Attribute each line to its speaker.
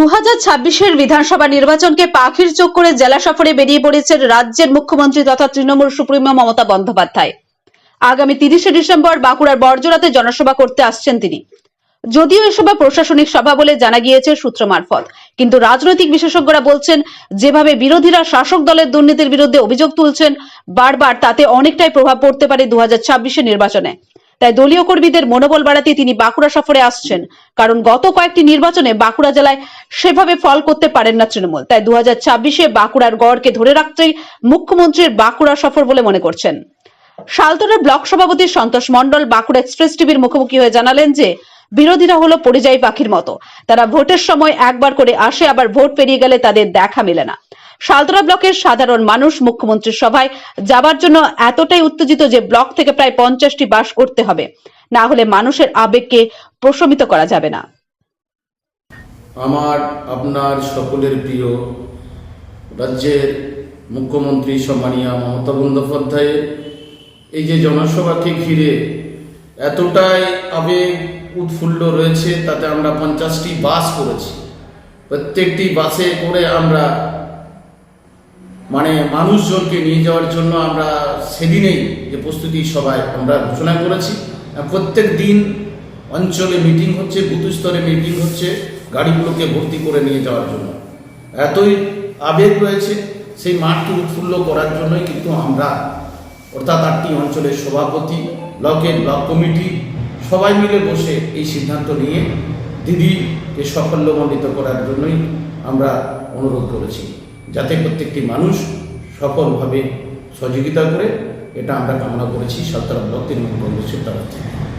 Speaker 1: দু হাজার ছাব্বিশের বিধানসভা নির্বাচনকে পাখির চোখ করে জেলা সফরে বেরিয়ে পড়েছেন রাজ্যের মুখ্যমন্ত্রী তথা তৃণমূল সুপ্রিমো মমতা বন্দ্যোপাধ্যায়। আগামী তিরিশে ডিসেম্বর বাঁকুড়ার বর্জরাতে জনসভা করতে আসছেন তিনি। যদিও এই সভা প্রশাসনিক সভা বলে জানা গিয়েছে সূত্র মারফত, কিন্তু রাজনৈতিক বিশেষজ্ঞরা বলছেন, যেভাবে বিরোধীরা শাসক দলের দুর্নীতির বিরুদ্ধে অভিযোগ তুলছেন, বারবার তাতে অনেকটাই প্রভাব পড়তে পারে দু হাজার নির্বাচনে। তাই দলীয় কর্মীদের মনোবল বাড়াতে তিনি বাঁকুড়া সফরে আসছেন। কারণ গত কয়েকটি নির্বাচনে বাঁকুড়া জেলায় সেভাবে ফল করতে পারেন না তৃণমূল। তাই দু হাজার ছাব্বিশে বাঁকুড়ার গড়কে ধরে রাখতেই মুখ্যমন্ত্রীর বাঁকুড়া সফর বলে মনে করছেন। শালতোড়ার ব্লক সভাপতি সন্তোষ মণ্ডল বাঁকুড়া এক্সপ্রেস টিভির মুখোমুখি হয়ে জানালেন যে, বিরোধীরা হলো পরিযায়ী পাখির মতো। তারা ভোটের সময় একবার করে আসে, আবার ভোট পেরিয়ে গেলে তাদের দেখা মেলে না। শালতোড়া ব্লকের সাধারণ মানুষ মুখ্যমন্ত্রীর সভায় যাবার জন্য এতটাই উত্তেজিত যে ব্লক থেকে প্রায় পঞ্চাশটি বাস করতে হবে। না হলে মানুষের আবেগকে প্রশমিত করা যাবে না।
Speaker 2: আমার, আপনার সকলের প্রিয় রাজ্যের মুখ্যমন্ত্রী সম্মানীয় মমতা বন্দ্যোপাধ্যায়ের এই যে জনসভাকে ঘিরে এতটাই আবেগ উৎফুল্ল রয়েছে, তাতে আমরা পঞ্চাশটি বাস করেছি। প্রত্যেকটি বাসে করে আমরা মানে মানুষজনকে নিয়ে যাওয়ার জন্য আমরা সেদিনেই যে প্রস্তুতি সভায় আমরা ঘোষণা করেছি। প্রত্যেক দিন অঞ্চলে মিটিং হচ্ছে, বুথ স্তরে মিটিং হচ্ছে, গাড়িগুলোকে ভর্তি করে নিয়ে যাওয়ার জন্য। এতই আবেগ রয়েছে, সেই মাঠটি উৎফুল্ল করার জন্যই কিন্তু আমরা অর্থাৎ আটটি অঞ্চলের সভাপতি ব্লকের ব্লক কমিটি সবাই মিলে বসে এই সিদ্ধান্ত নিয়ে দিদিকে সাফল্যমণ্ডিত করার জন্যই আমরা অনুরোধ করেছি। যাতে প্রত্যেকটি মানুষ সফলভাবে সহযোগিতা করে, এটা আমরা কামনা করেছি সরকার ব্লক তৃণমূল তরফ থেকে।